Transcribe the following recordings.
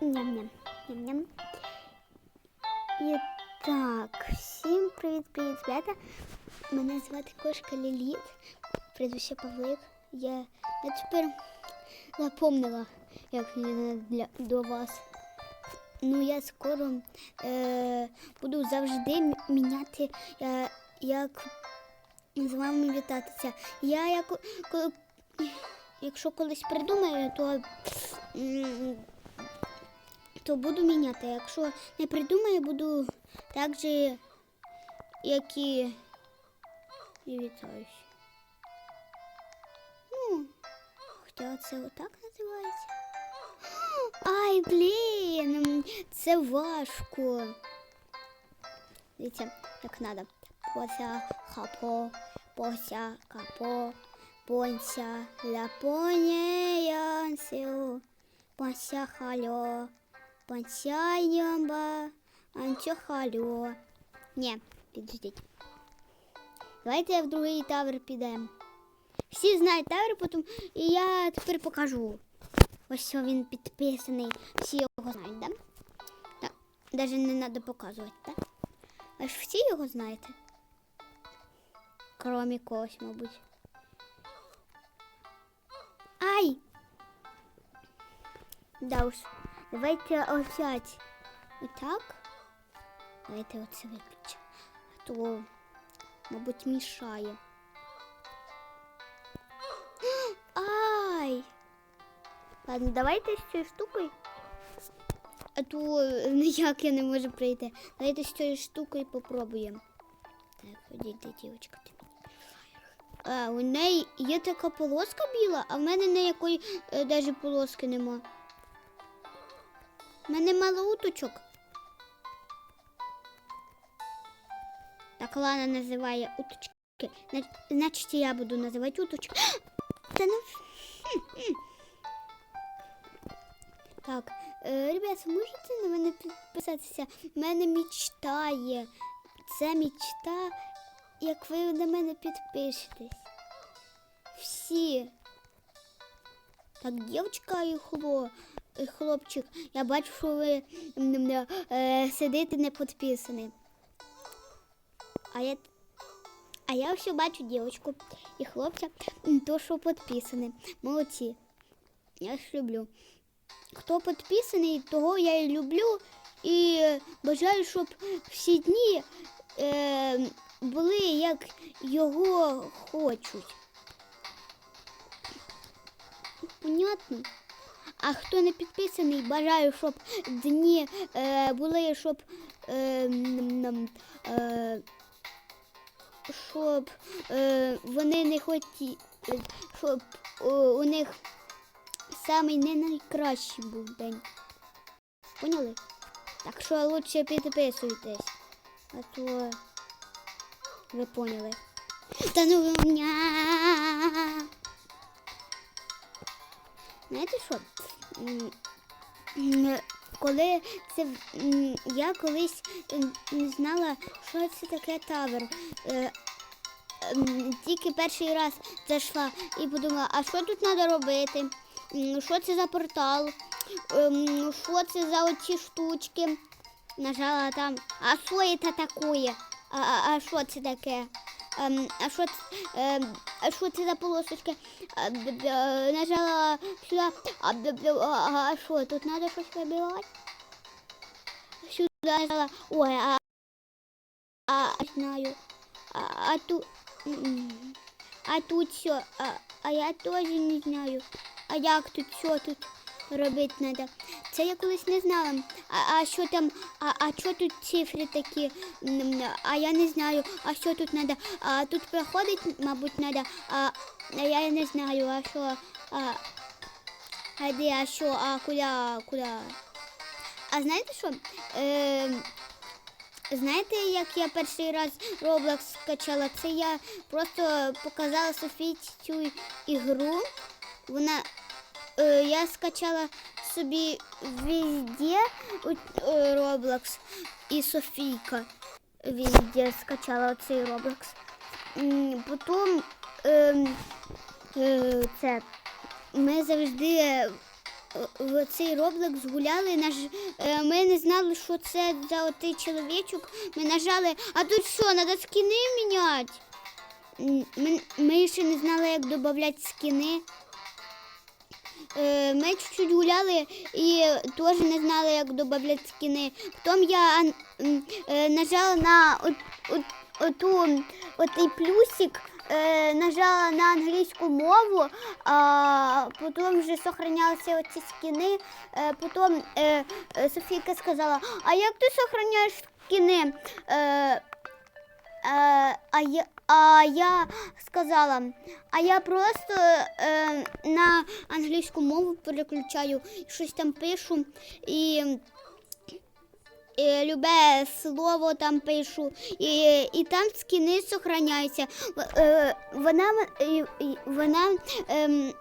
Ням-ням. Ням-ням. Так, всім привіт-привіт, ребята. Мене звати кошка Ліліт. Прізвище Павлик. Я, я тепер запомнила, як мені для, до вас. Ну, я скоро е, буду завжди міняти, е, як з вами вітатися. Я як, коли, якщо колись придумаю, то, то буду міняти. Якщо не придумаю, буду так же, як і, вітаюсь. Ну, хоча це отак називається. Ай, блін, це важко. Дивіться, як треба. Пося, хапо, пося, капо, понся, ляпонеянсю, понся хальо, понся ямба, анчо хальо. Ні, підождіть. Давайте в другий тавер підемо. Всі знають тавер, потім і я тепер покажу. Ось він підписаний. Всі його знають, да? Так, навіть не треба показувати, так? Аж всі його знаєте. Кромі когось, мабуть. Ай! Да уж. Давайте опять. Отак. Давайте оце виключимо. А то, мабуть, мішає. Ай! Ладно, давайте з цією штукою. А то е, ніяк я не можу пройти. Давайте з цією штукою попробуємо. Так, ходіть, дівчинка. ти. А, у неї є така полоска біла, а в мене ніякої е, навіть полоски нема. Мене мало уточок. Так Лана називає уточки. Значить, я буду називати уточки. Та ну. Так, е, ребят, можете на мене підписатися? У мене мечта є. Це мечта, як ви на мене підпишетесь. Всі. Так, дівчинка і хло, хлопчик, я бачу, що ви е, сидите не підписані. А я, а я ще бачу дівчинку і хлопця, то, що підписані. Молодці. Я ж люблю. Хто підписаний, того я і люблю. І бажаю, щоб всі дні е, були як його хочуть. Понятно? А хто не підписаний, бажаю, щоб дні е, були, щоб, е, е, щоб е, вони не хоті, щоб о, у них самий не найкращий був день. Поняли? Так що лучше підписуйтесь, а то ви поняли. Та ну ня. Знаєте що? Коли це я колись не знала, що це таке тавер. Е, Тільки перший раз зайшла і подумала, а що тут треба робити? Що це за портал? Ем, Що це за оці штучки? Нажала там. А що це таке? А що це таке? Ем, а що це, ем, а що це за полосочки? Е, нажала сюди. А, що, тут треба щось вибивати? Сюди нажала. Ой, а, а, знаю. А, а тут. А тут що? А, а я теж не знаю. А як тут що тут робити треба? Це я колись не знала. А, а що там, а, а що тут цифри такі? А я не знаю, а що тут треба? А тут проходить, мабуть, треба, а, я не знаю, а що, а, а де, а що, а куди, куди? А знаєте що? Е, Знаєте, як я перший раз Roblox скачала? Це я просто показала Софії цю ігру. Вона е, я скачала собі везде е, Roblox і Софійка везде скачала цей Roblox. Потім ем, е, це ми завжди в цей Roblox гуляли, наж... е, ми не знали, що це за отий чоловічок. Ми нажали, а тут що, треба скіни міняти? Ми, ми ще не знали, як додати скіни. Е, Ми чуть-чуть гуляли і теж не знали, як додати скіни. Потім я е, нажала на от, от, оту, отий плюсик, е, нажала на англійську мову, а потім вже сохранялися оці скіни. Е, потім Софійка сказала, а як ти сохраняєш скіни? Е, Е, а, я, а я сказала, а я просто е, на англійську мову переключаю, щось там пишу і, і любе слово там пишу, і, і там скіни сохраняються. Е, вона, вона ем,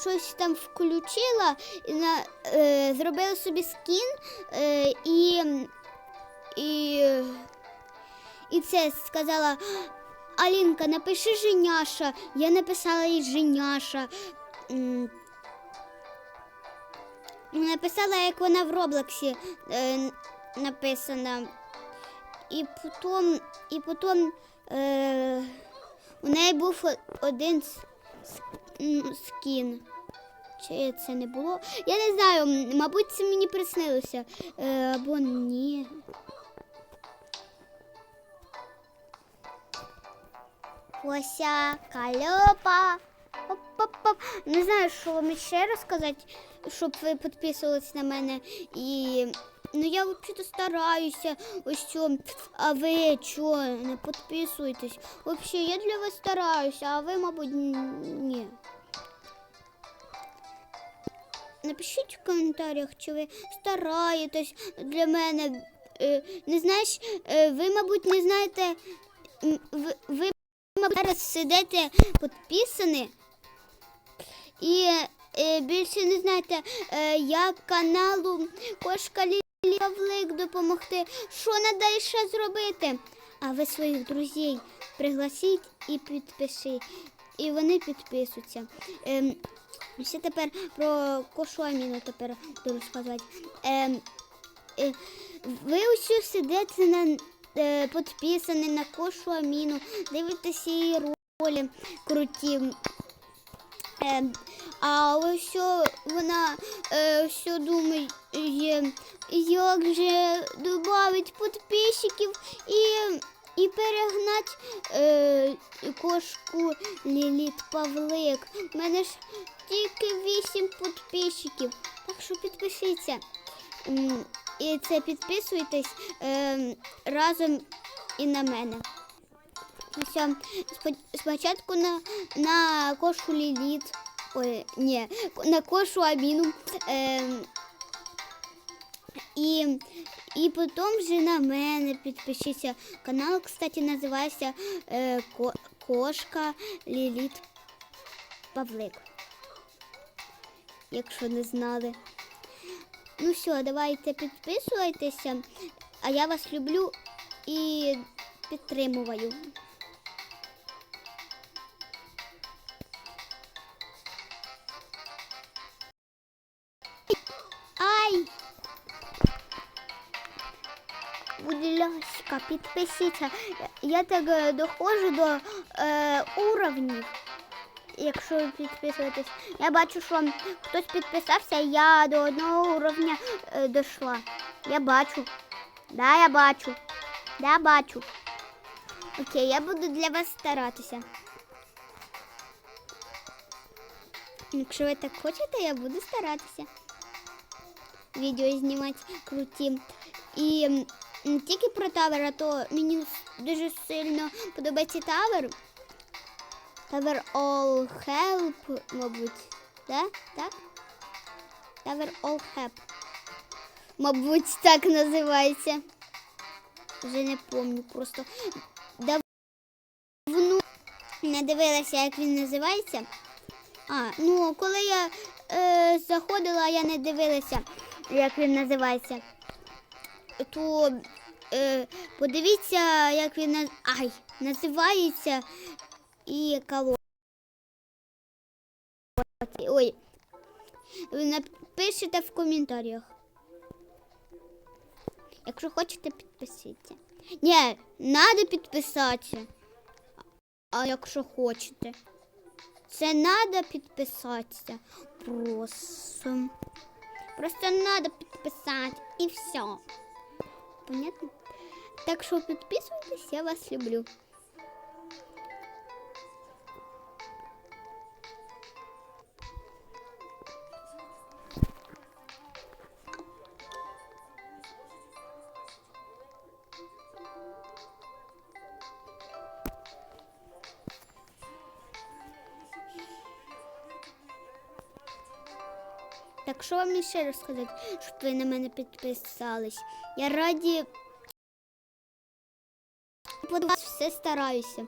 щось там включила, на, е, зробила собі скін е, і. і і це сказала Алінка, напиши Женяша. Я написала їй Женяша. Написала, як вона в Роблоксі е, написана. І потім, і потім е, у неї був один скін. Чи це не було? Я не знаю, мабуть, це мені приснилося. Е, або ні. Кося, кальопа. Оп-оп-оп. Не знаю, що вам ще розказати, щоб ви підписувались на мене. І ну я взагалі стараюся. Ось що. А ви що, не підписуєтесь? Взагалі, я для вас стараюся, а ви, мабуть, ні. Напишіть в коментарях, чи ви стараєтесь для мене. Е, Не знаєш, е, ви, мабуть, не знаєте. Ви, зараз сидите підписані і е, більше не знаєте, е, як каналу Кошка Лілі Павлик допомогти. Що треба зробити? А ви своїх друзів пригласіть і підпишіть. І вони підписуються. Ем, ще тепер про кошу Аміну тепер буду розказувати. Ем, е, ви усі сидите на е, підписані на кошу Аміну, дивитеся її ролі круті. Е, а ось вона е, все думає, як же додати підписчиків і, і перегнати е, кошку Ліліт Павлик. У мене ж тільки 8 підписчиків, так що підпишіться. І це підписуйтесь е, разом і на мене. Все, спочатку на, на кошу Ліліт. Ой, ні, на кошу Аміну. Е, і, і потім вже на мене підпишіться. Канал, кстати, називається е, Ко- Кошка Ліліт Павлик. Якщо не знали. Ну все, давайте підписуйтеся. А я вас люблю і підтримую. Ай! Будь ласка, підпишіться. Я так е, доходжу до е, уровнів. Якщо ви підписуєтесь. Я бачу, що хтось підписався, я до одного уровня е, дійшла. Я бачу. Да, я бачу. Да, бачу. Окей, я буду для вас старатися. Якщо ви так хочете, я буду старатися. Відео знімати круті. І не тільки про тавер, а то мені дуже сильно подобається тавер. Tower All Help, мабуть. Да? Так? Tower All Help. Мабуть, так називається. Вже не пам'ятаю просто. Давно не дивилася, як він називається. А, ну коли я е, заходила, я не дивилася, як він називається. То е, подивіться, як він наз... Ай, називається і коло. Ой. Ви напишете в коментарях. Якщо хочете, підписуйтесь. Ні, треба підписатися. А якщо хочете. Це треба підписатися. Просто. Просто треба підписати і все. Понятно? Так що підписуйтесь, я вас люблю. Так що вам ще розказати, щоб ви на мене підписались? Я раді Под вас все стараюся,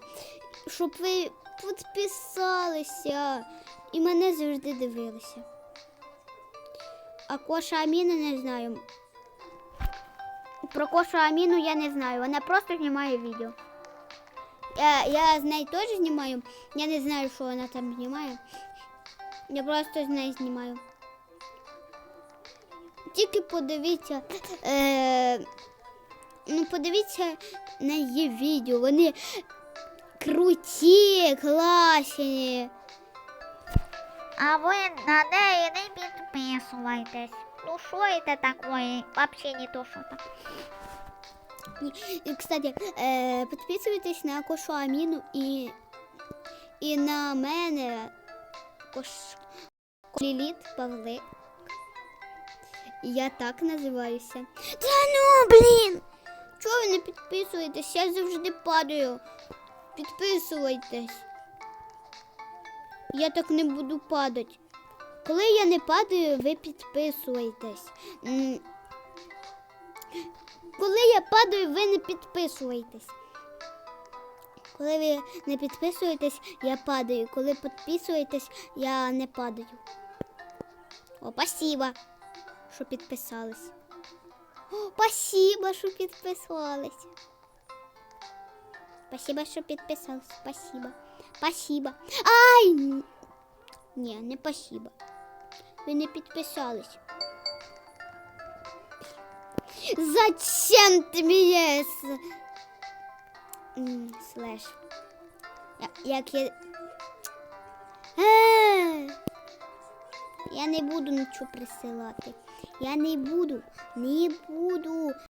щоб ви підписалися і мене завжди дивилися. А Коша Аміну не знаю. Про Кошу Аміну я не знаю. Вона просто знімає відео. Я, я з нею теж знімаю. Я не знаю, що вона там знімає. Я просто з нею знімаю. Тільки подивіться. Е, ну, подивіться на її відео. Вони круті, класні. А ви на неї не підписуйтесь. Ну що це таке? Вообще не то, що там. І, кстати, е, підписуйтесь на Кошу Аміну і, і на мене Кош... Ліліт Павлик. Я так називаюся. Та ну, блін! Чого ви не підписуєтесь? Я завжди падаю. Підписуйтесь. Я так не буду падати. Коли я не падаю, ви підписуєтесь. Коли я падаю, ви не підписуєтесь. Коли ви не підписуєтесь, я падаю. Коли підписуєтесь, я не падаю. О, спасибо, що підписались. О, спасибо, що підписались. Спасибо, що підписались. Спасибо. Спасибо. Ай! Ні, не спасибо. Ви не підписались. Зачем ты меня с... М, Слэш. Я- Як я... Е, Я не буду нічого присилати. Я не буду, не буду.